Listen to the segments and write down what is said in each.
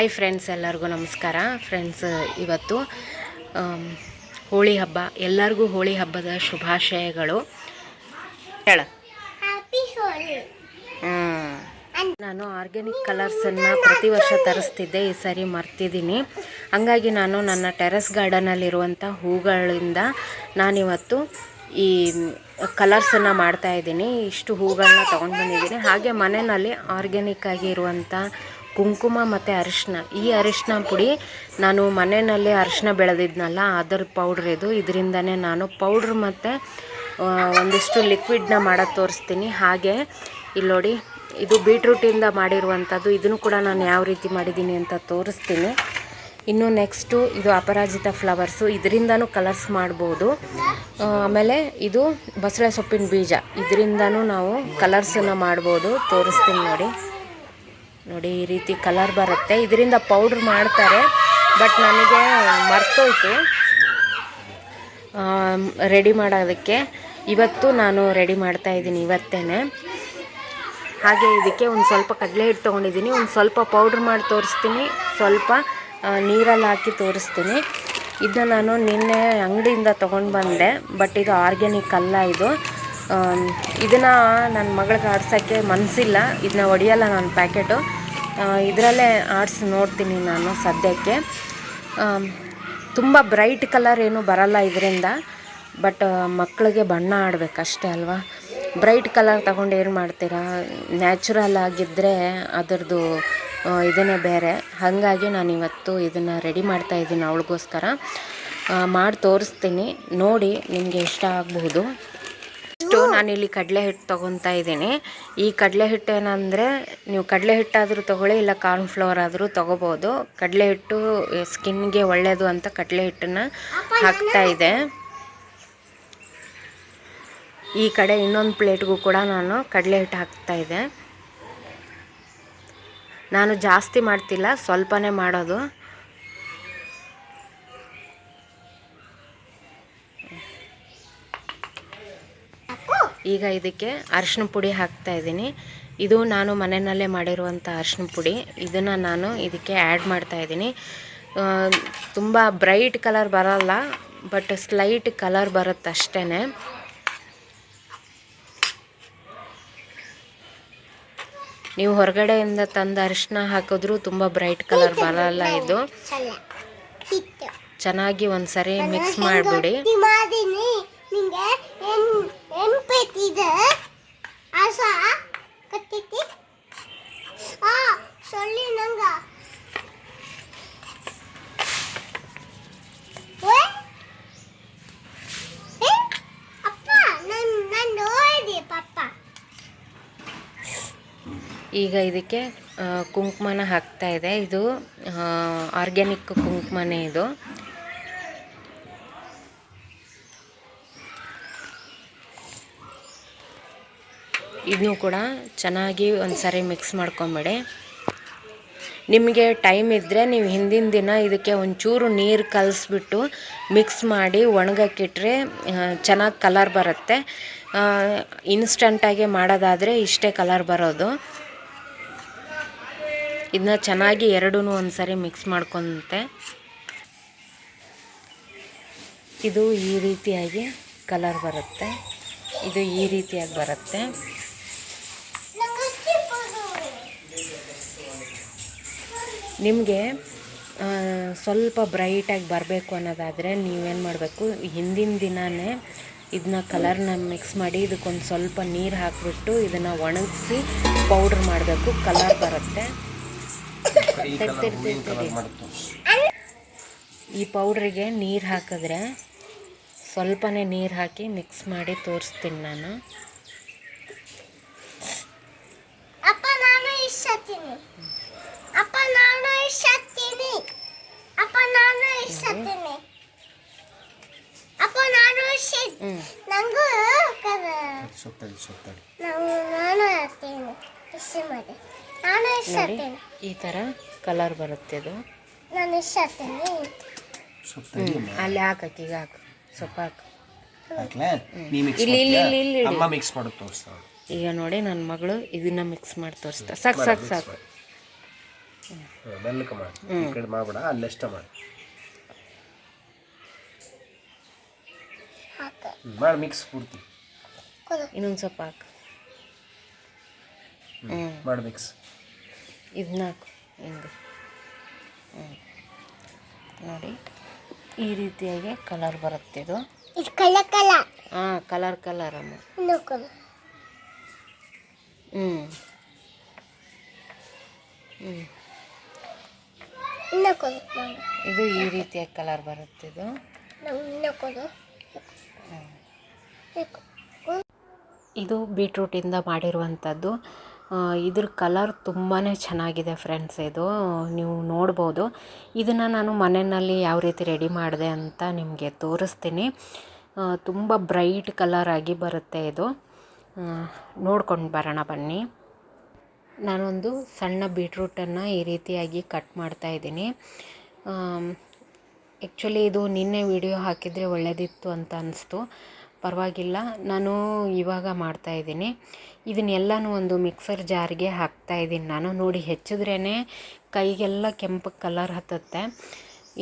Hi friends ಎಲ್ಲರಿಗೂ ನಮಸ್ಕಾರ. Friends ಇವತ್ತು ಹೋಳಿ ಹಬ್ಬ. ಎಲ್ಲರಿಗೂ ಹೋಳಿ ಹಬ್ಬದ ಶುಭಾಶಯಗಳು. ಹೇಳ. ನಾನು ಆರ್ಗ್ಯಾನಿಕ್ ಕಲರ್ಸನ್ನು ಪ್ರತಿ ವರ್ಷ ತರಿಸ್ತಿದ್ದೆ. ಈ ಸರಿ ಮರ್ತಿದ್ದೀನಿ. ಹಂಗಾಗಿ ನಾನು ನನ್ನ ಟೆರೆಸ್ ಗಾರ್ಡನಲ್ಲಿರುವಂಥ ಹೂಗಳಿಂದ ನಾನಿವತ್ತು ಈ ಕಲರ್ಸನ್ನು ಮಾಡ್ತಾಯಿದ್ದೀನಿ ಇಷ್ಟು ಹೂಗಳನ್ನ ತೊಗೊಂಡು ಬಂದಿದ್ದೀನಿ. ಹಾಗೆ ಮನೆಯಲ್ಲಿ ಆರ್ಗ್ಯಾನಿಕ್ ಆಗಿ ಇರುವಂಥ ಕುಂಕುಮ ಮತ್ತು ಅರಿಶಿನ. ಈ ಅರಿಶಿನ ಪುಡಿ ನಾನು ಮನೆಯಲ್ಲಿ ಅರಿಶಿನ ಬೆಳೆದಿದ್ನಲ್ಲ, ಅದರ ಪೌಡ್ರ್ ಇದು. ಇದರಿಂದನೇ ನಾನು ಪೌಡ್ರ್ ಮತ್ತು ಒಂದಿಷ್ಟು ಲಿಕ್ವಿಡ್ನ ಮಾಡೋದು ತೋರಿಸ್ತೀನಿ. ಹಾಗೆ ಇಲ್ಲಿ ನೋಡಿ, ಇದು ಬೀಟ್ರೂಟಿಂದ ಮಾಡಿರುವಂಥದ್ದು ಇದನ್ನು ಕೂಡ ನಾನು ಯಾವ ರೀತಿ ಮಾಡಿದ್ದೀನಿ ಅಂತ ತೋರಿಸ್ತೀನಿ. ಇನ್ನು ನೆಕ್ಸ್ಟು ಇದು ಅಪರಾಜಿತ ಫ್ಲವರ್ಸು ಇದರಿಂದನೂ ಕಲರ್ಸ್ ಮಾಡ್ಬೋದು. ಆಮೇಲೆ ಇದು ಬಸಳೆ ಸೊಪ್ಪಿನ ಬೀಜ. ಇದರಿಂದನೂ ನಾವು ಕಲರ್ಸನ್ನು ಮಾಡ್ಬೋದು. ತೋರಿಸ್ತೀನಿ ನೋಡಿ. ನೋಡಿ, ಈ ರೀತಿ ಕಲರ್ ಬರುತ್ತೆ. ಇದರಿಂದ ಪೌಡ್ರ್ ಮಾಡ್ತಾರೆ ಬಟ್ ನನಗೆ ಮರ್ತೋಯ್ತು. ರೆಡಿ ಮಾಡೋದಕ್ಕೆ. ಇವತ್ತು ನಾನು ರೆಡಿ ಮಾಡ್ತಾ ಇದ್ದೀನಿ ಇವತ್ತೇ ಹಾಗೆ ಇದಕ್ಕೆ ಒಂದು ಸ್ವಲ್ಪ ಕಡಲೆ ಹಿಟ್ಟು ತೊಗೊಂಡಿದ್ದೀನಿ. ಒಂದು ಸ್ವಲ್ಪ ಪೌಡ್ರ್ ಮಾಡಿ ತೋರಿಸ್ತೀನಿ. ಸ್ವಲ್ಪ ನೀರಲ್ಲಿ ಹಾಕಿ ತೋರಿಸ್ತೀನಿ. ಇದನ್ನ ನಾನು ನಿನ್ನೆ ಅಂಗಡಿಯಿಂದ ತೊಗೊಂಡು ಬಂದೆ ಬಟ್ ಇದು ಆರ್ಗ್ಯಾನಿಕ್ ಅಲ್ಲ ಇದು. ಇದನ್ನು ನನ್ನ ಮಗಳಿಗೆ ಆಡ್ಸೋಕ್ಕೆ ಮನಸ್ಸಿಲ್ಲ ಇದನ್ನ ಒಡೆಯಲ್ಲ ನಾನು ಪ್ಯಾಕೆಟು ಇದರಲ್ಲೇ ಆರ್ಟ್ಸ್ ನೋಡ್ತೀನಿ ನಾನು ಸದ್ಯಕ್ಕೆ. ತುಂಬ ಬ್ರೈಟ್ ಕಲರ್ ಏನು ಬರಲ್ಲ ಇದರಿಂದ ಬಟ್ ಮಕ್ಕಳಿಗೆ ಬಣ್ಣ ಆಡಬೇಕಷ್ಟೇ ಅಲ್ವಾ? ಬ್ರೈಟ್ ಕಲರ್ ತಗೊಂಡು ಏನು ಮಾಡ್ತೀರಾ? ನ್ಯಾಚುರಲ್ ಆಗಿದ್ದರೆ ಅದರದ್ದು ಇದನ್ನೇ ಬೇರೆ. ಹಾಗಾಗಿ ನಾನು ಇವತ್ತು ಇದನ್ನು ರೆಡಿ ಮಾಡ್ತಾ ಇದ್ದೀನಿ ಅವಳಿಗೋಸ್ಕರ. ಮಾಡಿ ತೋರಿಸ್ತೀನಿ. ನೋಡಿ ನಿಮಗೆ ಇಷ್ಟ ಆಗಬಹುದು. ಇಷ್ಟು ನಾನಿಲ್ಲಿ ಕಡಲೆ ಹಿಟ್ಟು ತೊಗೊತಾ ಇದ್ದೀನಿ. ಈ ಕಡಲೆ ಹಿಟ್ಟು ಏನಂದರೆ, ನೀವು ಕಡಲೆ ಹಿಟ್ಟಾದರೂ ತೊಗೊಳ್ಳಿ, ಇಲ್ಲ ಕಾರ್ನ್ ಫ್ಲವರ್ ಆದರೂ ತೊಗೋಬೋದು ಕಡಲೆ ಹಿಟ್ಟು ಸ್ಕಿನ್ಗೆ ಒಳ್ಳೆಯದು ಅಂತ ಕಡಲೆ ಹಿಟ್ಟನ್ನು ಹಾಕ್ತಾ ಇದೆ. ಈ ಕಡೆ ಇನ್ನೊಂದು ಪ್ಲೇಟ್ಗೂ ಕೂಡ ನಾನು ಕಡಲೆ ಹಿಟ್ಟು ಹಾಕ್ತಾ ಇದೆ. ನಾನು ಜಾಸ್ತಿ ಮಾಡ್ತಿಲ್ಲ, ಸ್ವಲ್ಪನೇ ಮಾಡೋದು. ಈಗ ಇದಕ್ಕೆ ಅರಿಶಿನ ಪುಡಿ ಹಾಕ್ತಾ ಇದ್ದೀನಿ. ಇದು ನಾನು ಮನೆಯಲ್ಲೇ ಮಾಡಿರುವಂಥ ಅರಿಶಿನ ಪುಡಿ. ಇದನ್ನು ನಾನು ಇದಕ್ಕೆ ಆ್ಯಡ್ ಮಾಡ್ತಾ ಇದ್ದೀನಿ. ತುಂಬ ಬ್ರೈಟ್ ಕಲರ್ ಬರಲ್ಲ ಬಟ್ ಸ್ಲೈಟ್ ಕಲರ್ ಬರುತ್ತೆ ಅಷ್ಟೇ ನೀವು ಹೊರಗಡೆಯಿಂದ ತಂದ ಅರಿಶಿನ ಹಾಕಿದ್ರೂ ತುಂಬ ಬ್ರೈಟ್ ಕಲರ್ ಬರಲ್ಲ ಇದು. ಚೆನ್ನಾಗಿ ಒಂದ್ಸರಿ ಮಿಕ್ಸ್ ಮಾಡಿಬಿಡಿ. ನಿಂಗೆ ಏನ್ ಬೇಕಿದೆ ಆಸ ಕಟ್ಟೈತಿ ಆ, ಸೊಳ್ಳಿ ನಂಗ. ಈಗ ಇದಕ್ಕೆ ಕುಂಕುಮನ ಹಾಕ್ತಾ ಇದೆ. ಇದು ಆರ್ಗ್ಯಾನಿಕ್ ಕುಂಕುಮನೇ ಇದು. ಇದನ್ನು ಕೂಡ ಚೆನ್ನಾಗಿ ಒಂದ್ಸರಿ ಮಿಕ್ಸ್ ಮಾಡ್ಕೊಂಬಿಡಿ. ನಿಮಗೆ ಟೈಮ್ ಇದ್ದರೆ ನೀವು ಹಿಂದಿನ ದಿನ ಇದಕ್ಕೆ ಒಂಚೂರು ನೀರು ಕಲಿಸ್ಬಿಟ್ಟು ಮಿಕ್ಸ್ ಮಾಡಿ ಒಣಗಕ್ಕಿಟ್ರೆ ಚೆನ್ನಾಗಿ ಕಲರ್ ಬರುತ್ತೆ. ಇನ್ಸ್ಟಂಟಾಗಿ ಮಾಡೋದಾದರೆ ಇಷ್ಟೇ ಕಲರ್ ಬರೋದು. ಇದನ್ನ ಚೆನ್ನಾಗಿ ಎರಡೂ ಒಂದ್ಸರಿ ಮಿಕ್ಸ್ ಮಾಡ್ಕೊಂತೆ. ಇದು ಈ ರೀತಿಯಾಗಿ ಕಲರ್ ಬರುತ್ತೆ. ಇದು ಈ ರೀತಿಯಾಗಿ ಬರುತ್ತೆ ನಂಗೆ ಸಿಕ್ಕೋದು ನಿಮಗೆ ಸ್ವಲ್ಪ ಬ್ರೈಟಾಗಿ ಬರಬೇಕು ಅನ್ನೋದಾದರೆ ನೀವೇನು ಮಾಡಬೇಕು ಹಿಂದಿನ ದಿನವೇ ಇದನ್ನ ಕಲರ್ನ ಮಿಕ್ಸ್ ಮಾಡಿ ಇದಕ್ಕೊಂದು ಸ್ವಲ್ಪ ನೀರು ಹಾಕಿಬಿಟ್ಟು ಇದನ್ನು ಒಣಗಿಸಿ ಪೌಡ್ರ್ ಮಾಡಬೇಕು ಕಲರ್ ಬರುತ್ತೆ. ಈ ಪೌಡ್ರಿಗೆ ನೀರು ಹಾಕಿದ್ರೆ ಸ್ವಲ್ಪನೇ ನೀರು ಹಾಕಿ ಮಿಕ್ಸ್ ಮಾಡಿ ತೋರಿಸ್ತೀನಿ ನಾನು. ಅಪ್ಪ ನಾನು ನಾನು ಅಪ್ಪ ನಾನು ನಂಗೂ ಕದ ನಾನು ಹಾಕ್ತೀನಿ ಇಷ್ಟು ಮಾಡಿ. ನಾನು ಈ ಥರ ಕಲರ್ ಬರುತ್ತೆ ಅದು. ನಾನು ಸೊಪ್ಪಳಿ ಅಲ್ಲಿ ಹಾಕಕ್ಕೆ ಈಗ ಹಾಕು. ಸ್ವಲ್ಪ ಹಾಕು. ನೀ ಮಿಕ್ಸ್ ಇಲ್ಲಿ ಇಲ್ಲಿ ಇಲ್ಲಿ ಇಲ್ಲಿ. ಅಮ್ಮ ಮಿಕ್ಸ್ ಮಾಡೋದು ತೋರಿಸ್ತಾಳು. ಈಗ ನೋಡಿ ನನ್ನ ಮಗಳು ಇದನ್ನ ಮಿಕ್ಸ್ ಮಾಡಿ ತೋರಿಸ್ತಾ ಸಾಕು ಸಾಕು ಸಾಕು. ಮೆಲ್ಲಕ್ಕೆ ಮಾಡಿ. ಈ ಕಡೆ ಮಾಡಬೇಡ ಅಲ್ಲಷ್ಟ ಮಾಡಿ ಹಾಕ ಹ್ಮ್, ಮಾಡಿ ಮಿಕ್ಸ್ ಪೂರ್ತಿ ಇನ್ನೊಂದು ಸ್ವಲ್ಪ ಹಾಕು ಹ್ಞೂ ಮಾಡಿ ಮಿಕ್ಸ್ ಇದನ್ನ ಹಾಕು ಹಿಂಗೆ ಹ್ಞೂ ನೋಡಿ ಈ ರೀತಿಯಾಗಿ ಕಲರ್ ಬರುತ್ತೆ ಇದು. ಇದು ಹಾಂ ಕಲರ್ ಕಲರ್ ಅಮ್ಮ. ಇನ್ನು ಕೊಡು ಹ್ಞೂ ಹ್ಞೂ ಇನ್ನು ಕೊಡು ಮಾಡು. ಇದು ಈ ರೀತಿಯಾಗಿ ಕಲರ್ ಬರುತ್ತೆ ಇದು. ಬೀಟ್ರೂಟಿಂದ ಮಾಡಿರುವಂಥದ್ದು. ಇದ್ರ ಕಲರ್ ತುಂಬಾ ಚೆನ್ನಾಗಿದೆ ಫ್ರೆಂಡ್ಸ್ ಇದು. ನೀವು ನೋಡ್ಬೋದು. ಇದನ್ನು ನಾನು ಮನೆಯಲ್ಲಿ ಯಾವ ರೀತಿ ರೆಡಿ ಮಾಡಿದೆ ಅಂತ ನಿಮಗೆ ತೋರಿಸ್ತೀನಿ. ತುಂಬ ಬ್ರೈಟ್ ಕಲರ್ ಆಗಿ ಬರುತ್ತೆ ಇದು. ನೋಡ್ಕೊಂಡು ಬರೋಣ ಬನ್ನಿ. ನಾನೊಂದು ಸಣ್ಣ ಬೀಟ್ರೂಟನ್ನು ಈ ರೀತಿಯಾಗಿ ಕಟ್ ಮಾಡ್ತಾ ಇದ್ದೀನಿ. ಆ್ಯಕ್ಚುಲಿ ಇದು ನಿನ್ನೆ ವಿಡಿಯೋ ಹಾಕಿದರೆ ಒಳ್ಳೆಯದಿತ್ತು ಅಂತ ಅನಿಸ್ತು. ಪರವಾಗಿಲ್ಲ. ನಾನು ಇವಾಗ ಮಾಡ್ತಾ ಇದ್ದೀನಿ. ಇದನ್ನೆಲ್ಲನೂ ಒಂದು ಮಿಕ್ಸರ್ ಜಾರ್ಗೆ ಹಾಕ್ತಾ ಇದ್ದೀನಿ ನಾನು. ನೋಡಿ ಹೆಚ್ಚಿದ್ರೇ ಕೈಗೆಲ್ಲ ಕೆಂಪು ಕಲರ್ ಹತ್ತತ್ತೆ.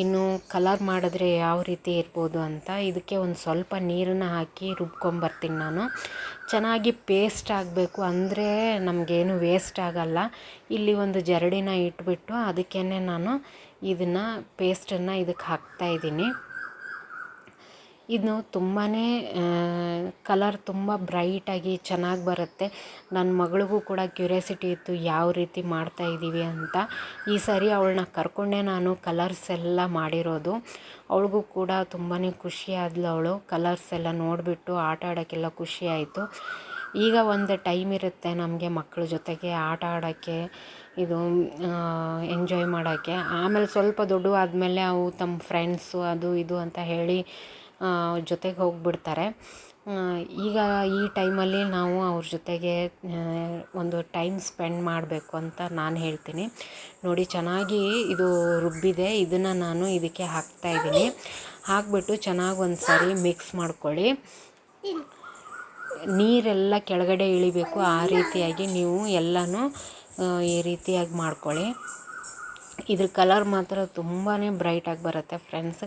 ಇನ್ನು ಕಲರ್ ಮಾಡಿದ್ರೆ ಯಾವ ರೀತಿ ಇರ್ಬೋದು ಅಂತ. ಇದಕ್ಕೆ ಒಂದು ಸ್ವಲ್ಪ ನೀರನ್ನು ಹಾಕಿ ರುಬ್ಕೊಂಬರ್ತೀನಿ ನಾನು. ಚೆನ್ನಾಗಿ ಪೇಸ್ಟ್ ಆಗಬೇಕು ಅಂದರೆ ನಮಗೇನು ವೇಸ್ಟ್ ಆಗಲ್ಲ. ಇಲ್ಲಿ ಒಂದು ಜರಡಿನ ಇಟ್ಬಿಟ್ಟು ಅದಕ್ಕೇ ನಾನು ಇದನ್ನು ಪೇಸ್ಟನ್ನು ಇದಕ್ಕೆ ಹಾಕ್ತಾ ಇದ್ದೀನಿ. ಇದು ತುಂಬಾ ಕಲರ್ ತುಂಬ ಬ್ರೈಟಾಗಿ ಚೆನ್ನಾಗಿ ಬರುತ್ತೆ. ನನ್ನ ಮಗಳಿಗೂ ಕೂಡ ಕ್ಯೂರಿಯಾಸಿಟಿ ಇತ್ತು ಯಾವ ರೀತಿ ಮಾಡ್ತಾ ಇದ್ದೀವಿ ಅಂತ. ಈ ಸರಿ ಅವಳನ್ನ ಕರ್ಕೊಂಡೆ ನಾನು ಕಲರ್ಸ್ ಎಲ್ಲ ಮಾಡಿರೋದು. ಅವಳಿಗೂ ಕೂಡ ತುಂಬಾ ಖುಷಿ ಆದ್ಲು ಅವಳು. ಕಲರ್ಸ್ ಎಲ್ಲ ನೋಡಿಬಿಟ್ಟು ಆಟ ಆಡೋಕ್ಕೆಲ್ಲ ಖುಷಿ ಆಯಿತು. ಈಗ ಒಂದು ಟೈಮ್ ಇರುತ್ತೆ ನಮಗೆ ಮಕ್ಕಳ ಜೊತೆಗೆ ಆಟ ಆಡೋಕ್ಕೆ, ಇದು ಎಂಜಾಯ್ ಮಾಡೋಕ್ಕೆ. ಆಮೇಲೆ ಸ್ವಲ್ಪ ದೊಡ್ಡ ಆದಮೇಲೆ ಅವು ತಮ್ಮ ಫ್ರೆಂಡ್ಸು ಅದು ಇದು ಅಂತ ಹೇಳಿ ಜೊತೆಗೆ ಹೋಗಿಬಿಡ್ತಾರೆ. ಈಗ ಈ ಟೈಮಲ್ಲಿ ನಾವು ಅವ್ರ ಜೊತೆಗೆ ಒಂದು ಟೈಮ್ ಸ್ಪೆಂಡ್ ಮಾಡಬೇಕು ಅಂತ ನಾನು ಹೇಳ್ತೀನಿ. ನೋಡಿ, ಚೆನ್ನಾಗಿ ಇದು ರುಬ್ಬಿದೆ. ಇದನ್ನು ನಾನು ಇದಕ್ಕೆ ಹಾಕ್ತಾ ಇದ್ದೀನಿ. ಹಾಕ್ಬಿಟ್ಟು ಚೆನ್ನಾಗಿ ಒಂದು ಸಾರಿ ಮಿಕ್ಸ್ ಮಾಡ್ಕೊಳ್ಳಿ. ನೀರೆಲ್ಲ ಕೆಳಗಡೆ ಇಳಿಬೇಕು. ಆ ರೀತಿಯಾಗಿ ನೀವು ಎಲ್ಲನೂ ಈ ರೀತಿಯಾಗಿ ಮಾಡ್ಕೊಳ್ಳಿ. ಇದ್ರ ಕಲರ್ ಮಾತ್ರ ತುಂಬಾ ಬ್ರೈಟಾಗಿ ಬರುತ್ತೆ ಫ್ರೆಂಡ್ಸ್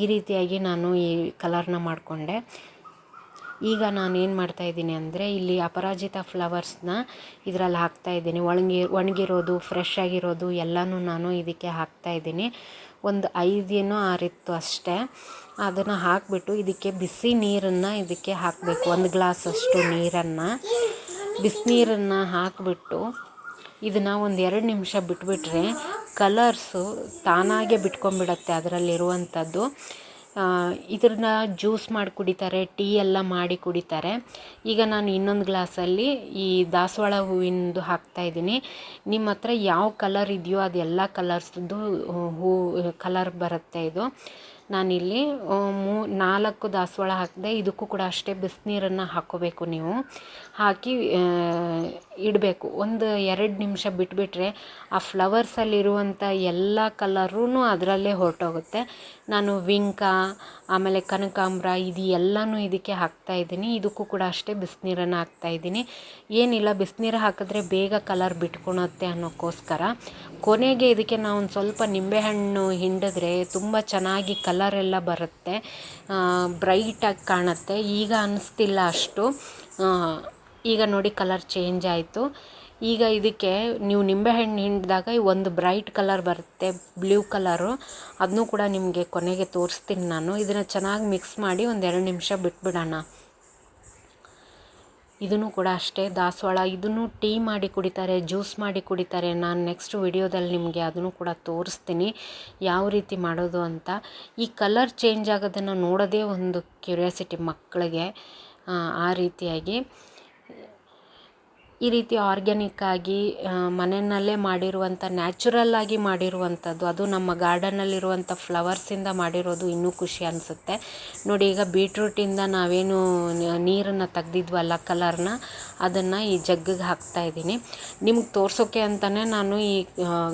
ಈ ರೀತಿಯಾಗಿ ನಾನು ಈ ಕಲರ್ನ ಮಾಡಿಕೊಂಡೆ. ಈಗ ನಾನು ಏನು ಮಾಡ್ತಾಯಿದ್ದೀನಿ ಅಂದರೆ ಇಲ್ಲಿ ಅಪರಾಜಿತ ಫ್ಲವರ್ಸ್ನ ಇದರಲ್ಲಿ ಹಾಕ್ತಾಯಿದ್ದೀನಿ ಒಣಗಿ, ಒಣಗಿರೋದು ಫ್ರೆಶ್ ಆಗಿರೋದು ಎಲ್ಲನೂ ನಾನು ಇದಕ್ಕೆ ಹಾಕ್ತಾ ಇದ್ದೀನಿ. ಒಂದು ಐದೇನೋ ಆರಿತ್ತು ಅಷ್ಟೇ. ಅದನ್ನು ಹಾಕಿಬಿಟ್ಟು ಇದಕ್ಕೆ ಬಿಸಿ ನೀರನ್ನು ಇದಕ್ಕೆ ಹಾಕಬೇಕು. ಒಂದು ಗ್ಲಾಸ್ ಅಷ್ಟು ನೀರನ್ನು. ಬಿಸಿನೀರನ್ನು ಹಾಕಿಬಿಟ್ಟು ಇದನ್ನು ಒಂದು ಎರಡು ನಿಮಿಷ ಬಿಟ್ಬಿಟ್ರೆ ಕಲರ್ಸು ತಾನಾಗೆ ಬಿಟ್ಕೊಂಡ್ಬಿಡತ್ತೆ ಅದರಲ್ಲಿರುವಂಥದ್ದು. ಇದನ್ನ ಜ್ಯೂಸ್ ಮಾಡಿ ಕುಡಿತಾರೆ, ಟೀ ಎಲ್ಲ ಮಾಡಿ ಕುಡಿತಾರೆ. ಈಗ ನಾನು ಇನ್ನೊಂದು ಗ್ಲಾಸಲ್ಲಿ ಈ ದಾಸವಾಳ ಹೂವಿಂದು ಹಾಕ್ತಾಯಿದ್ದೀನಿ ನಿಮ್ಮ ಹತ್ರ ಯಾವ ಕಲರ್ ಇದೆಯೋ ಅದೆಲ್ಲ ಕಲರ್ಸ್ದು ಹೂ, ಕಲರ್ ಬರುತ್ತೆ ಇದು. ನಾನಿಲ್ಲಿ ಮೂ, ನಾಲ್ಕು ದಾಸವಾಳ ಹಾಕಿದೆ, ಇದಕ್ಕೂ ಕೂಡ ಅಷ್ಟೇ ಬಿಸಿನೀರನ್ನು ಹಾಕ್ಕೋಬೇಕು ನೀವು. ಹಾಕಿ ಇಡಬೇಕು. ಒಂದು ಎರಡು ನಿಮಿಷ ಬಿಟ್ಬಿಟ್ರೆ ಆ ಫ್ಲವರ್ಸಲ್ಲಿರುವಂಥ ಎಲ್ಲ ಕಲರೂ ಅದರಲ್ಲೇ ಹೊರಟೋಗುತ್ತೆ. ನಾನು ವಿಂಕ, ಆಮೇಲೆ ಕನಕಾಂಬ್ರ ಇದು ಎಲ್ಲನೂ ಇದಕ್ಕೆ ಹಾಕ್ತಾ ಇದ್ದೀನಿ. ಇದಕ್ಕೂ ಕೂಡ ಅಷ್ಟೇ ಬಿಸಿನೀರನ್ನು ಹಾಕ್ತಾ ಇದ್ದೀನಿ. ಏನಿಲ್ಲ, ಬಿಸಿನೀರು ಹಾಕಿದ್ರೆ ಬೇಗ ಕಲರ್ ಬಿಟ್ಕೊಳತ್ತೆ ಅನ್ನೋಕ್ಕೋಸ್ಕರ. ಕೊನೆಗೆ ಇದಕ್ಕೆ ನಾವು ಒಂದು ಸ್ವಲ್ಪ ನಿಂಬೆಹಣ್ಣು ಹಿಂಡಿದ್ರೆ ತುಂಬ ಚೆನ್ನಾಗಿ ಕಲರ್ ಎಲ್ಲ ಬರುತ್ತೆ. ಬ್ರೈಟಾಗಿ ಕಾಣುತ್ತೆ. ಈಗ ಅನ್ನಿಸ್ತಿಲ್ಲ ಅಷ್ಟು. ಈಗ ನೋಡಿ ಕಲರ್ ಚೇಂಜ್ ಆಯಿತು. ಈಗ ಇದಕ್ಕೆ ನೀವು ನಿಂಬೆಹಣ್ಣು ಹಿಂಡಿದಾಗ ಒಂದು ಬ್ರೈಟ್ ಕಲರ್ ಬರುತ್ತೆ ಬ್ಲೂ ಕಲರು ಅದನ್ನೂ ಕೂಡ ನಿಮಗೆ ಕೊನೆಗೆ ತೋರಿಸ್ತೀನಿ ನಾನು. ಇದನ್ನು ಚೆನ್ನಾಗಿ ಮಿಕ್ಸ್ ಮಾಡಿ ಒಂದು ಎರಡು ನಿಮಿಷ ಬಿಟ್ಬಿಡೋಣ. ಇದನ್ನು ಕೂಡ ಅಷ್ಟೇ ದಾಸವಾಳ. ಇದನ್ನು ಟೀ ಮಾಡಿ ಕುಡಿತಾರೆ ಜ್ಯೂಸ್ ಮಾಡಿ ಕುಡಿತಾರೆ. ನಾನು ನೆಕ್ಸ್ಟ್ ವಿಡಿಯೋದಲ್ಲಿ ನಿಮಗೆ ಅದನ್ನು ಕೂಡ ತೋರಿಸ್ತೀನಿ ಯಾವ ರೀತಿ ಮಾಡೋದು ಅಂತ. ಈ ಕಲರ್ ಚೇಂಜ್ ಆಗೋದನ್ನು ನೋಡೋದೇ ಒಂದು ಕ್ಯೂರಿಯಾಸಿಟಿ ಮಕ್ಕಳಿಗೆ ಆ, ರೀತಿಯಾಗಿ. ಈ ರೀತಿ ಆರ್ಗ್ಯಾನಿಕ್ ಆಗಿ ಮನೆಯಲ್ಲೇ ಮಾಡಿರುವಂಥ ನ್ಯಾಚುರಲ್ ಆಗಿ ಮಾಡಿರುವಂಥದ್ದು, ಅದು ನಮ್ಮ ಗಾರ್ಡನಲ್ಲಿರುವಂಥ ಫ್ಲವರ್ಸಿಂದ ಮಾಡಿರೋದು ಇನ್ನೂ ಖುಷಿ ಅನಿಸುತ್ತೆ. ನೋಡಿ, ಈಗ ಬೀಟ್ರೂಟಿಂದ ನಾವೇನು ನೀರನ್ನು ತೆಗ್ದಿದ್ವಲ್ಲ ಕಲರ್ನ ಅದನ್ನು ಈ ಜಗ್ಗಿಗೆ ಹಾಕ್ತಾ ಇದ್ದೀನಿ. ನಿಮ್ಗೆ ತೋರ್ಸೋಕೆ ಅಂತಲೇ ನಾನು ಈ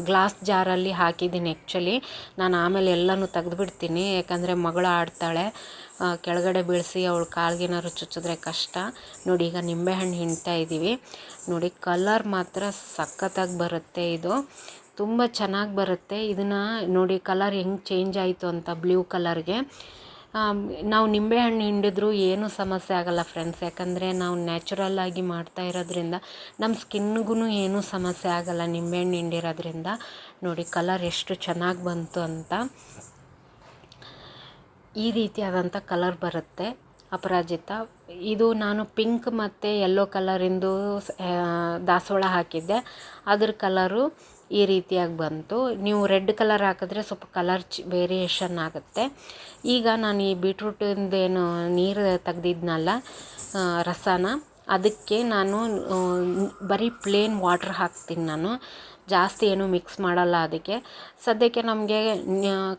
ಗ್ಲಾಸ್ ಜಾರಲ್ಲಿ ಹಾಕಿದ್ದೀನಿ ಆ್ಯಕ್ಚುಲಿ ನಾನು ಆಮೇಲೆ ಎಲ್ಲನೂ ತೆಗೆದುಬಿಡ್ತೀನಿ, ಯಾಕಂದರೆ ಮಗಳು ಆಡ್ತಾಳೆ. ಕೆಳಗಡೆ ಬೀಳಿಸಿ ಅವಳು ಕಾಲ್ಗೇನಾದ್ರು ಚುಚ್ಚಿದ್ರೆ ಕಷ್ಟ. ನೋಡಿ, ಈಗ ನಿಂಬೆಹಣ್ಣು ಹಿಂಡ್ತಾ ಇದ್ದೀವಿ ನೋಡಿ, ಕಲರ್ ಮಾತ್ರ ಸಖತ್ತಾಗಿ ಬರುತ್ತೆ ಇದು. ತುಂಬ ಚೆನ್ನಾಗಿ ಬರುತ್ತೆ. ಇದನ್ನು ನೋಡಿ, ಕಲರ್ ಹೆಂಗೆ ಚೇಂಜ್ ಆಯಿತು ಅಂತ ಬ್ಲೂ ಕಲರ್ಗೆ. ನಾವು ನಿಂಬೆಹಣ್ಣು ಹಿಂಡಿದ್ರೂ ಏನೂ ಸಮಸ್ಯೆ ಆಗಲ್ಲ ಫ್ರೆಂಡ್ಸ್. ಯಾಕಂದರೆ ನಾವು ನ್ಯಾಚುರಲ್ ಆಗಿ ಮಾಡ್ತಾ ಇರೋದ್ರಿಂದ ನಮ್ಮ ಸ್ಕಿನ್ಗೂ ಏನೂ ಸಮಸ್ಯೆ ಆಗಲ್ಲ ನಿಂಬೆಹಣ್ಣು ಹಿಂಡಿರೋದ್ರಿಂದ. ನೋಡಿ, ಕಲರ್ ಎಷ್ಟು ಚೆನ್ನಾಗಿ ಬಂತು ಅಂತ. ಈ ರೀತಿಯಾದಂಥ ಕಲರ್ ಬರುತ್ತೆ ಅಪರಾಜಿತ. ಇದು ನಾನು ಪಿಂಕ್ ಮತ್ತು ಯೆಲ್ಲೋ ಕಲರಿಂದು ದಾಸವಾಳ ಹಾಕಿದ್ದೆ. ಅದ್ರ ಕಲರು ಈ ರೀತಿಯಾಗಿ ಬಂತು. ನೀವು ರೆಡ್ ಕಲರ್ ಹಾಕಿದ್ರೆ ಸ್ವಲ್ಪ ಕಲರ್ ಚ್ ವೇರಿಯೇಷನ್ ಆಗುತ್ತೆ. ಈಗ ನಾನು ಈ ಬೀಟ್ರೂಟಿಂದೇನು ನೀರು ತೆಗ್ದಿದ್ನಲ್ಲ ರಸನ, ಅದಕ್ಕೆ ನಾನು ಬರೀ ಪ್ಲೇನ್ ವಾಟ್ರ್ ಹಾಕ್ತೀನಿ ನಾನು. ಜಾಸ್ತಿ ಏನು ಮಿಕ್ಸ್ ಮಾಡಲ್ಲ ಅದಕ್ಕೆ. ಸದ್ಯಕ್ಕೆ ನಮಗೆ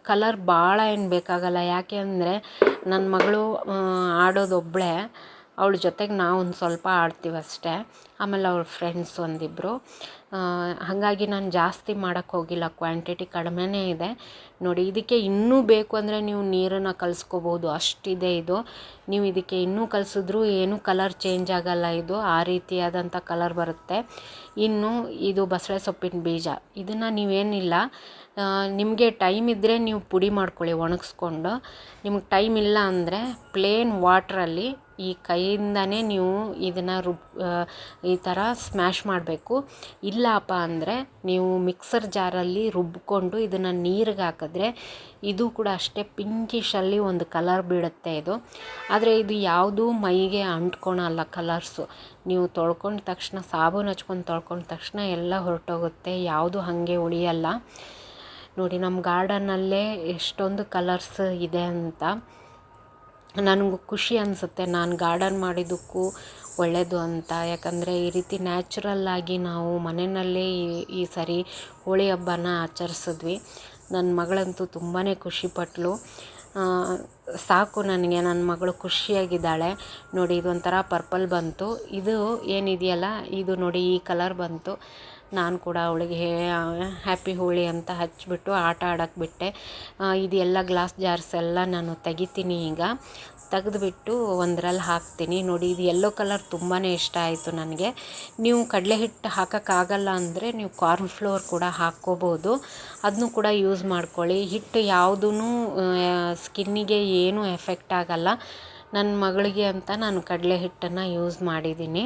ಕಲರ್ ಭಾಳ ಏನು ಬೇಕಾಗಲ್ಲ. ಯಾಕೆ ಅಂದರೆ ನನ್ನ ಮಗಳು ಆಡೋದೊಬ್ಬಳೆ ಆಡೋದು ಅವಳ ಜೊತೆಗೆ ನಾವು ಒಂದು ಸ್ವಲ್ಪ ಆಡ್ತೀವಿ ಅಷ್ಟೇ ಆಮೇಲೆ ಅವ್ರ ಫ್ರೆಂಡ್ಸ್ ಒಂದಿಬ್ಬರು ಹಾಗಾಗಿ ನಾನು ಜಾಸ್ತಿ ಮಾಡೋಕ್ಕೆ ಹೋಗಿಲ್ಲ. ಕ್ವಾಂಟಿಟಿ ಕಡಿಮೆನೇ ಇದೆ. ನೋಡಿ, ಇದಕ್ಕೆ ಇನ್ನೂ ಬೇಕು ಅಂದರೆ ನೀವು ನೀರನ್ನು ಕಲಿಸ್ಕೋಬೋದು. ಅಷ್ಟಿದೆ ಇದು. ನೀವು ಇದಕ್ಕೆ ಇನ್ನೂ ಕಲಿಸಿದ್ರೂ ಏನೂ ಕಲರ್ ಚೇಂಜ್ ಆಗಲ್ಲ ಇದು. ಆ ರೀತಿಯಾದಂಥ ಕಲರ್ ಬರುತ್ತೆ. ಇನ್ನು ಇದು ಬಸಳೆ ಸೊಪ್ಪಿನ ಬೀಜ. ಇದನ್ನು ನೀವೇನಿಲ್ಲ. ನಿಮಗೆ ಟೈಮ್ ಇದ್ದರೆ ನೀವು ಪುಡಿ ಮಾಡ್ಕೊಳ್ಳಿ ಒಣಗಿಸ್ಕೊಂಡು. ನಿಮ್ಗೆ ಟೈಮ್ ಇಲ್ಲ ಅಂದರೆ ಪ್ಲೇನ್ ವಾಟ್ರಲ್ಲಿ ಈ ಕೈಯಿಂದನೇ ನೀವು ಇದನ್ನು ರುಬ್ ಈ ಥರ ಸ್ಮ್ಯಾಶ್ ಮಾಡಬೇಕು. ಇಲ್ಲಪ್ಪ ಅಂದರೆ ನೀವು ಮಿಕ್ಸರ್ ಜಾರಲ್ಲಿ ರುಬ್ಬಿಕೊಂಡು ಇದನ್ನು ನೀರಿಗೆ ಹಾಕಿದ್ರೆ ಇದು ಕೂಡ ಅಷ್ಟೇ ಪಿಂಕಿಶಲ್ಲಿ ಒಂದು ಕಲರ್ ಬೀಳುತ್ತೆ ಇದು. ಆದರೆ ಇದು ಯಾವುದೂ ಮೈಗೆ ಅಂಟ್ಕೊಳಲ್ಲ ಕಲರ್ಸು ನೀವು ತೊಳ್ಕೊಂಡ ತಕ್ಷಣ, ಸಾಬೂನು ಹಚ್ಕೊಂಡು ತೊಳ್ಕೊಂಡ ತಕ್ಷಣ ಎಲ್ಲ ಹೊರಟೋಗುತ್ತೆ. ಯಾವುದು ಹಾಗೆ ಉಳಿಯಲ್ಲ. ನೋಡಿ ನಮ್ಮ ಗಾರ್ಡನ್ನಲ್ಲೇ ಎಷ್ಟೊಂದು ಕಲರ್ಸ್ ಇದೆ ಅಂತ. ನನಗೂ ಖುಷಿ ಅನಿಸುತ್ತೆ. ನಾನು ಗಾರ್ಡನ್ ಮಾಡಿದ್ದಕ್ಕೂ ಒಳ್ಳೆಯದು ಅಂತ. ಯಾಕಂದರೆ ಈ ರೀತಿ ನ್ಯಾಚುರಲ್ಲಾಗಿ ನಾವು ಮನೆಯಲ್ಲೇ ಈ ಈ ಸರಿ ಹೋಳಿ ಹಬ್ಬನ ಆಚರಿಸಿದ್ವಿ. ನನ್ನ ಮಗಳಂತೂ ತುಂಬಾ ಖುಷಿಪಟ್ಲು ಸಾಕು ನನಗೆ ನನ್ನ ಮಗಳು ಖುಷಿಯಾಗಿದ್ದಾಳೆ. ನೋಡಿ, ಇದೊಂಥರ ಪರ್ಪಲ್ ಬಂತು. ಇದು ಏನಿದೆಯಲ್ಲ, ಇದು ನೋಡಿ, ಈ ಕಲರ್ ಬಂತು. ನಾನು ಕೂಡ ಅವಳಿಗೆ ಹ್ಯಾಪಿ ಹೋಳಿ ಅಂತ ಹಚ್ಚಿಬಿಟ್ಟು ಆಟ ಆಡೋಕ್ಕೆ ಬಿಟ್ಟೆ. ಇದೆಲ್ಲ ಗ್ಲಾಸ್ ಜಾರ್ಸ್ ಎಲ್ಲ ನಾನು ತೆಗಿತೀನಿ ಈಗ. ತೆಗೆದುಬಿಟ್ಟು ಒಂದರಲ್ಲಿ ಹಾಕ್ತೀನಿ. ನೋಡಿ, ಇದು ಯೆಲ್ಲೋ ಕಲರ್ ತುಂಬಾ ಇಷ್ಟ ಆಯಿತು ನನಗೆ. ನೀವು ಕಡಲೆ ಹಿಟ್ಟು ಹಾಕೋಕ್ಕಾಗಲ್ಲ ಅಂದರೆ ನೀವು ಕಾರ್ನ್ ಫ್ಲೋರ್ ಕೂಡ ಹಾಕ್ಕೋಬೋದು. ಅದನ್ನು ಕೂಡ ಯೂಸ್ ಮಾಡ್ಕೊಳ್ಳಿ. ಹಿಟ್ಟು ಯಾವುದೂ ಸ್ಕಿನ್ನಿಗೆ ಏನೂ ಎಫೆಕ್ಟ್ ಆಗಲ್ಲ. ನನ್ನ ಮಗಳಿಗೆ ಅಂತ ನಾನು ಕಡಲೆ ಹಿಟ್ಟನ್ನು ಯೂಸ್ ಮಾಡಿದ್ದೀನಿ.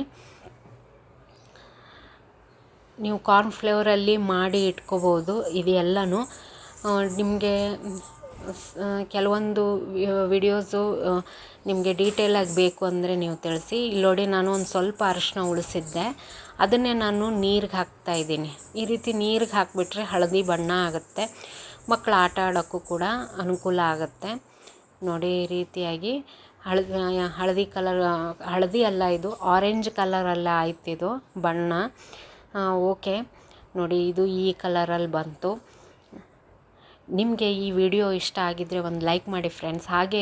ನೀವು ಕಾರ್ನ್ ಫ್ಲೇವರಲ್ಲಿ ಮಾಡಿ ಇಟ್ಕೋಬೋದು, ಇದೆಲ್ಲನೂ. ನಿಮಗೆ ಕೆಲವೊಂದು ವಿಡಿಯೋಸು ನಿಮಗೆ ಡೀಟೇಲಾಗಿ ಬೇಕು ಅಂದರೆ ನೀವು ತಿಳಿಸಿ. ಇಲ್ಲಿ ನೋಡಿ ನಾನು ಒಂದು ಸ್ವಲ್ಪ ಅರಿಶಿನ ಉಳಿಸಿದ್ದೆ. ಅದನ್ನೇ ನಾನು ನೀರಿಗೆ ಹಾಕ್ತಾ ಇದ್ದೀನಿ. ಈ ರೀತಿ ನೀರಿಗೆ ಹಾಕಿಬಿಟ್ರೆ ಹಳದಿ ಬಣ್ಣ ಆಗುತ್ತೆ. ಮಕ್ಕಳು ಆಟ ಆಡೋಕ್ಕೂ ಕೂಡ ಅನುಕೂಲ ಆಗುತ್ತೆ. ನೋಡಿ ಈ ರೀತಿಯಾಗಿ ಹಳದಿ ಹಳದಿ ಕಲರ್, ಹಳದಿ ಅಲ್ಲ ಇದು ಆರೆಂಜ್ ಕಲರಲ್ಲ ಆಯ್ತಿದು ಇದು ಬಣ್ಣ. ಓಕೆ. ನೋಡಿ, ಇದು ಈ ಕಲರಲ್ಲಿ ಬಂತು. ನಿಮಗೆ ಈ ವಿಡಿಯೋ ಇಷ್ಟ ಆಗಿದ್ದರೆ ಒಂದು ಲೈಕ್ ಮಾಡಿ ಫ್ರೆಂಡ್ಸ್. ಹಾಗೆ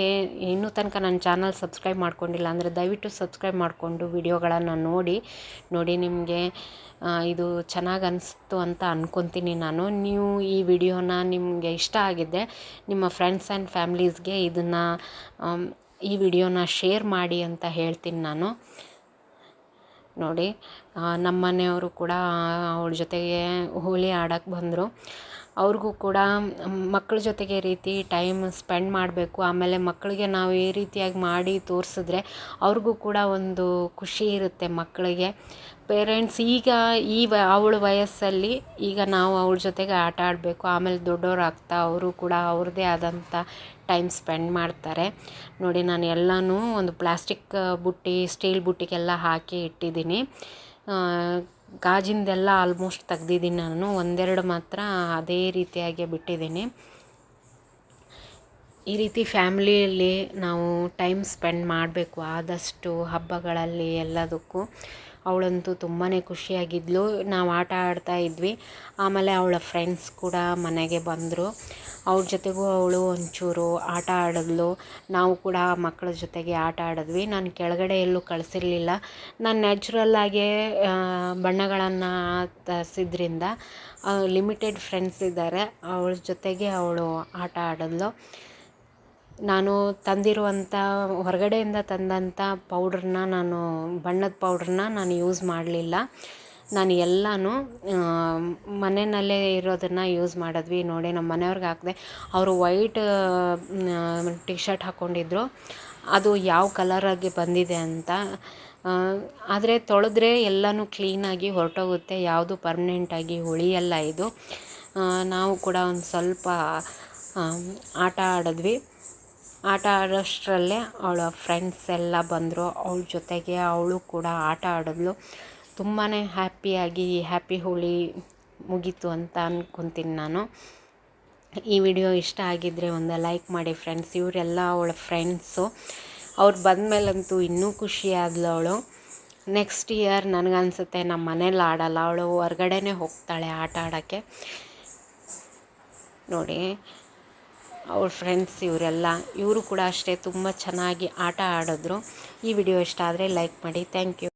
ಇನ್ನೂ ತನಕ ನನ್ನ ಚಾನಲ್ ಸಬ್ಸ್ಕ್ರೈಬ್ ಮಾಡ್ಕೊಂಡಿಲ್ಲ ಅಂದರೆ ದಯವಿಟ್ಟು ಸಬ್ಸ್ಕ್ರೈಬ್ ಮಾಡಿಕೊಂಡು ವಿಡಿಯೋಗಳನ್ನು ನೋಡಿ. ನೋಡಿ, ನಿಮಗೆ ಇದು ಚೆನ್ನಾಗಿ ಅನಿಸ್ತು ಅಂತ ಅಂದ್ಕೊತೀನಿ ನಾನು. ನೀವು ಈ ವಿಡಿಯೋನ ನಿಮಗೆ ಇಷ್ಟ ಆಗಿದ್ದರೆ ನಿಮ್ಮ ಫ್ರೆಂಡ್ಸ್ ಆ್ಯಂಡ್ ಫ್ಯಾಮ್ಲೀಸ್ಗೆ ಇದನ್ನು ಈ ವಿಡಿಯೋನ ಶೇರ್ ಮಾಡಿ ಅಂತ ಹೇಳ್ತೀನಿ ನಾನು. ನೋಡಿ ನಮ್ಮ ಮನೆಯವರು ಕೂಡ ಅವಳ ಜೊತೆಗೆ ಹೋಳಿ ಆಡೋಕ್ಕೆ ಬಂದರು. ಅವ್ರಿಗೂ ಕೂಡ ಮಕ್ಕಳ ಜೊತೆಗೆ ರೀತಿ ಟೈಮ್ ಸ್ಪೆಂಡ್ ಮಾಡಬೇಕು. ಆಮೇಲೆ ಮಕ್ಕಳಿಗೆ ನಾವು ಈ ರೀತಿಯಾಗಿ ಮಾಡಿ ತೋರಿಸಿದ್ರೆ ಅವ್ರಿಗೂ ಕೂಡ ಒಂದು ಖುಷಿ ಇರುತ್ತೆ ಮಕ್ಕಳಿಗೆ. ಪೇರೆಂಟ್ಸ್ ಈಗ ಈ ವ, ಅವಳ ವಯಸ್ಸಲ್ಲಿ ಈಗ ನಾವು ಅವಳ ಜೊತೆಗೆ ಆಟ ಆಡಬೇಕು. ಆಮೇಲೆ ದೊಡ್ಡವರಾಗ್ತಾ ಅವರು ಕೂಡ ಅವ್ರದ್ದೇ ಆದಂಥ ಟೈಮ್ ಸ್ಪೆಂಡ್ ಮಾಡ್ತಾರೆ. ನೋಡಿ, ನಾನು ಎಲ್ಲನೂ ಒಂದು ಪ್ಲಾಸ್ಟಿಕ್ ಬುಟ್ಟಿ ಸ್ಟೀಲ್ ಬುಟ್ಟಿಗೆಲ್ಲ ಹಾಕಿ ಇಟ್ಟಿದ್ದೀನಿ. ಗಾಜಿಂದೆಲ್ಲ ಆಲ್ಮೋಸ್ಟ್ ತೆಗ್ದಿದ್ದೀನಿ ನಾನು. ಒಂದೆರಡು ಮಾತ್ರ ಅದೇ ರೀತಿಯಾಗಿ ಬಿಟ್ಟಿದ್ದೀನಿ. ಈ ರೀತಿ ಫ್ಯಾಮ್ಲಿಯಲ್ಲಿ ನಾವು ಟೈಮ್ ಸ್ಪೆಂಡ್ ಮಾಡಬೇಕು ಆದಷ್ಟು ಹಬ್ಬಗಳಲ್ಲಿ ಎಲ್ಲದಕ್ಕೂ. ಅವಳಂತೂ ತುಂಬಾ ಖುಷಿಯಾಗಿದ್ಲು. ನಾವು ಆಟ ಆಡ್ತಾ ಇದ್ವಿ. ಆಮೇಲೆ ಅವಳ ಫ್ರೆಂಡ್ಸ್ ಕೂಡ ಮನೆಗೆ ಬಂದರು. ಅವ್ರ ಜೊತೆಗೂ ಅವಳು ಒಂಚೂರು ಆಟ ಆಡಿದ್ಲು. ನಾವು ಕೂಡ ಮಕ್ಕಳ ಜೊತೆಗೆ ಆಟ ಆಡಿದ್ವಿ. ನಾನು ಕೆಳಗಡೆ ಎಲ್ಲೂ ಕಳಿಸಿರಲಿಲ್ಲ. ನಾನು ನ್ಯಾಚುರಲ್ಲಾಗೇ ಬಣ್ಣಗಳನ್ನು ತರಿಸಿದ್ರಿಂದ ಲಿಮಿಟೆಡ್ ಫ್ರೆಂಡ್ಸ್ ಇದ್ದಾರೆ. ಅವಳ ಜೊತೆಗೆ ಅವಳು ಆಟ ಆಡಿದ್ಲು. ನಾನು ತಂದಿರುವಂಥ ಹೊರಗಡೆಯಿಂದ ತಂದಂಥ ಪೌಡ್ರನ್ನ ನಾನು, ಬಣ್ಣದ ಪೌಡ್ರನ್ನ ನಾನು ಯೂಸ್ ಮಾಡಲಿಲ್ಲ. ನಾನು ಎಲ್ಲನೂ ಮನೆಯಲ್ಲೇ ಇರೋದನ್ನು ಯೂಸ್ ಮಾಡಿದ್ವಿ. ನೋಡಿ, ನಮ್ಮ ಮನೆಯವ್ರಿಗೆ ಹಾಕಿದೆ. ಅವರು ವೈಟ್ ಟಿ ಶರ್ಟ್ ಹಾಕ್ಕೊಂಡಿದ್ರು ಅದು ಯಾವ ಕಲರಾಗಿ ಬಂದಿದೆ ಅಂತ ಆದರೆ ತೊಳೆದ್ರೆ ಎಲ್ಲನೂ ಕ್ಲೀನಾಗಿ ಹೊರಟೋಗುತ್ತೆ. ಯಾವುದು ಪರ್ಮನೆಂಟಾಗಿ ಉಳಿಯಲ್ಲ ಇದು. ನಾವು ಕೂಡ ಒಂದು ಸ್ವಲ್ಪ ಆಟ ಆಡಿದ್ವಿ. ಆಟ ಆಡೋಷ್ಟರಲ್ಲೇ ಅವಳ ಫ್ರೆಂಡ್ಸ್ ಎಲ್ಲ ಬಂದರು. ಅವಳ ಜೊತೆಗೆ ಅವಳು ಕೂಡ ಆಟ ಆಡಿದ್ಲು. ತುಂಬಾ ಹ್ಯಾಪಿಯಾಗಿ ಹ್ಯಾಪಿ ಹೋಳಿ ಮುಗೀತು ಅಂತ ಅಂದ್ಕೊತೀನಿ ನಾನು. ಈ ವಿಡಿಯೋ ಇಷ್ಟ ಆಗಿದ್ದರೆ ಒಂದು ಲೈಕ್ ಮಾಡಿ ಫ್ರೆಂಡ್ಸ್ ಇವರೆಲ್ಲ ಅವಳ ಫ್ರೆಂಡ್ಸು ಅವ್ರು ಬಂದಮೇಲಂತೂ ಇನ್ನೂ ಖುಷಿ ಆದ್ಲು ಅವಳು. ನೆಕ್ಸ್ಟ್ ಇಯರ್ ನನಗನ್ಸುತ್ತೆ ನಮ್ಮ ಮನೇಲಿ ಆಡಲ್ಲ. ಅವಳು ಹೊರ್ಗಡೆನೇ ಹೋಗ್ತಾಳೆ ಆಟ ಆಡೋಕ್ಕೆ. ನೋಡಿ ಅವ್ರ ಫ್ರೆಂಡ್ಸ್ ಇವರೆಲ್ಲ, ಇವರು ಕೂಡ ಅಷ್ಟೇ ತುಂಬ ಚೆನ್ನಾಗಿ ಆಟ ಆಡಿದ್ರು. ಈ ವಿಡಿಯೋ ಇಷ್ಟ ಆದರೆ ಲೈಕ್ ಮಾಡಿ. Thank you